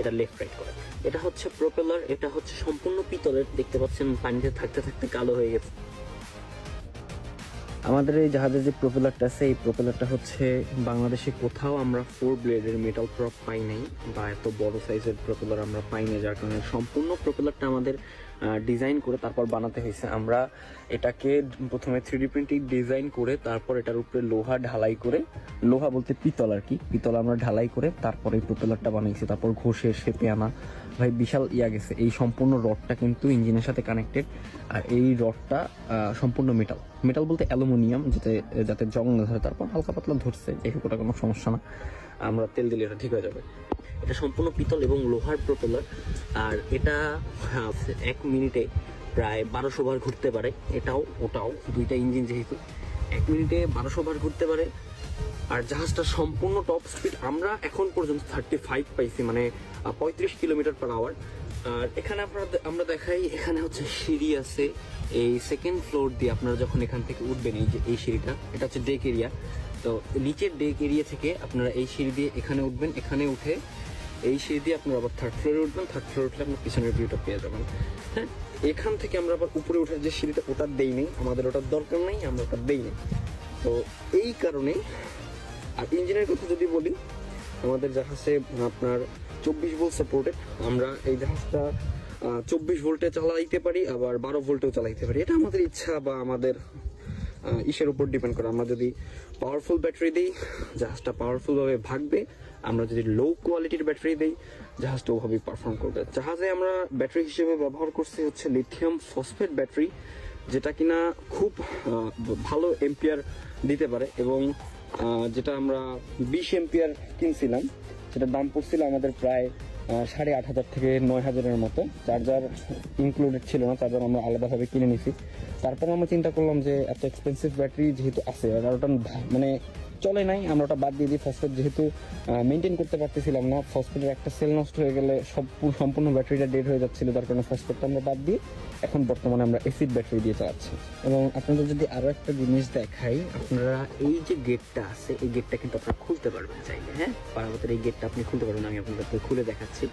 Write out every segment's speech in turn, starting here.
এটা left right করে। এটা হচ্ছে প্রপেলার এটা হচ্ছে সম্পূর্ণ পিতলের, দেখতে পাচ্ছেন পানিতে থাকতে থাকতে কালো হয়ে গেছে। আমাদের এই জাহাজের যে প্রোপেলারটা আছে, এই প্রোপেলারটা হচ্ছে বাংলাদেশে কোথাও আমরা ফোর ব্লেডের মেটাল প্রপ পাই নাই বা এত বড় সাইজের প্রোপেলার আমরা পাই না যার কারণে সম্পূর্ণ প্রোপেলারটা আমাদের ডিজাইন করে তারপর বানাতে হয়েছে। আমরা এটাকে প্রথমে থ্রি প্রিন্টিং ডিজাইন করে তারপর এটার উপরে লোহা ঢালাই করে, লোহা বলতে পিতল আর কি, পিতল আমরা ঢালাই করে তারপর এই প্রোপেলারটা বানাইছি তারপর ঘষে শেপে আনা, ভাই, বিশাল ইয়া গেছে। এই সম্পূর্ণ রডটা কিন্তু ইঞ্জিনের সাথে কানেক্টেড আর এই রডটা সম্পূর্ণ মেটাল মেটাল বলতে অ্যালুমিনিয়াম যাতে যাতে জং না ধরে, তারপর হালকা পাতলা ধরছে যাই হোক ওটা কোনো সমস্যা না। আমরা তেল দিলে এটা ঠিক হয়ে যাবে। এটা সম্পূর্ণ পিতল এবং লোহার প্রোপেলার। আর এটা এক মিনিটে প্রায় বারোশো বার ঘুরতে পারে। এটাও, ওটাও, দুইটা ইঞ্জিন যেহেতু, এক মিনিটে বারোশো বার ঘুরতে পারে। আর জাহাজটা সম্পূর্ণ টপ স্পিড আমরা এখন পর্যন্ত থার্টি ফাইভ পাইছি মানে পঁয়ত্রিশ কিলোমিটার পার আওয়ার আর এখানে আপনারা আমরা দেখাই, এখানে হচ্ছে সিঁড়ি আছে। এই সেকেন্ড ফ্লোর দিয়ে আপনারা যখন এখান থেকে উঠবেন, এই যে, এই সিঁড়িটা, এটা হচ্ছে ডেক এরিয়া তো নিচের ডেক এরিয়া থেকে আপনারা এই সিঁড়ি দিয়ে এখানে উঠবেন, এখানে উঠে এই সিঁড়ি দিয়ে আপনারা আবার থার্ড ফ্লোরে উঠবেন থার্ড ফ্লোরে উঠলে আপনার পিছনের ভিউটা পেয়ে যাবেন। হ্যাঁ? এখান থেকে আমরা আবার উপরে ওঠার যে সিঁড়িটা, ওটা দেই নেই, আমাদের ওটার দরকার নেই, আমরা ওটা দেই নেই। তো এই কারণে আর ইঞ্জিনের কথা যদি বলি, আমাদের যা জাহাজে আপনার চব্বিশ ভোল্ট সাপোর্টেড আমরা এই জাহাজটা চব্বিশ ভোল্টে চালাইতে পারি, আবার বারো ভোল্টেও চালাইতে পারি। এটা আমাদের ইচ্ছা বা আমাদের ইসের উপর ডিপেন্ড করে। আমরা যদি পাওয়ারফুল ব্যাটারি দিই, জাহাজটা পাওয়ারফুলভাবে ভাগবে। আমরা যদি লো কোয়ালিটির ব্যাটারি দিই, জাহাজটা ওভাবেই পারফর্ম করবে। জাহাজে আমরা ব্যাটারি হিসেবে ব্যবহার করছি হচ্ছে লিথিয়াম ফসফেট ব্যাটারি যেটা কিনা খুব ভালো এম্পিয়ার দিতে পারে এবং যেটা আমরা বিশ এম্পিয়ার কিনছিলাম। সেটার দাম পড়ছিল আমাদের প্রায় সাড়ে আট হাজার থেকে নয় হাজারের মতো চার্জার ইনক্লুডেড ছিল না চার্জার আমরা আলাদাভাবে কিনে নিছি। তারপর আমরা চিন্তা করলাম যে এত এক্সপেন্সিভ ব্যাটারি যেহেতু আছে এগারোটা মানে চলে নাই, আমরা ওটা বাদ দিয়ে দিই। ফসফেট যেহেতু মেনটেন করতে পারতেছিলাম না, ফসফেটের একটা সেল নষ্ট হয়ে গেলে সব সম্পূর্ণ ব্যাটারিটা ডেড হয়ে যাচ্ছিল, তার কারণে ফসফেটটা আমরা বাদ দিয়ে এখন বর্তমানে আমরা এসিড ব্যাটারি দিয়ে চালাচ্ছি। এবং আপনাদের যদি আরও একটা জিনিস দেখাই, আপনারা এই যে গেটটা আছে, এই গেটটা কিন্তু আপনারা খুলতে পারবেন চাইলে হ্যাঁ? পারাবতের এই গেটটা আপনি খুলতে পারবেন, আমি আপনাদেরকে খুলে দেখাচ্ছি।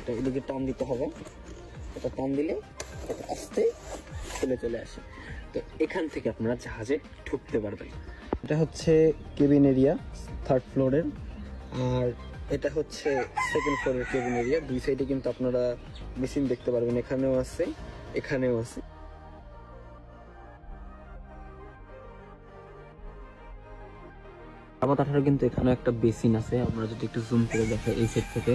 এটা এদিকে টান দিতে হবে। এটা টান দিলে এটা আস্তে খুলে চলে আসে। তো এখান থেকে আপনারা জাহাজে ঢুকতে পারবেন। এটা হচ্ছে কেবিন এরিয়া থার্ড ফ্লোরের আর এটা হচ্ছে সেকেন্ড ফ্লোরের কেবিন এরিয়া দুই সাইডে কিন্তু আপনারা মেশিন দেখতে পারবেন, এখানেও আছে এখানেও আছে। আমার তাছাড়া কিন্তু এখানে একটা বেসিন আছে, আমরা যদি একটু জুম করে দেখে এই সাইড থেকে।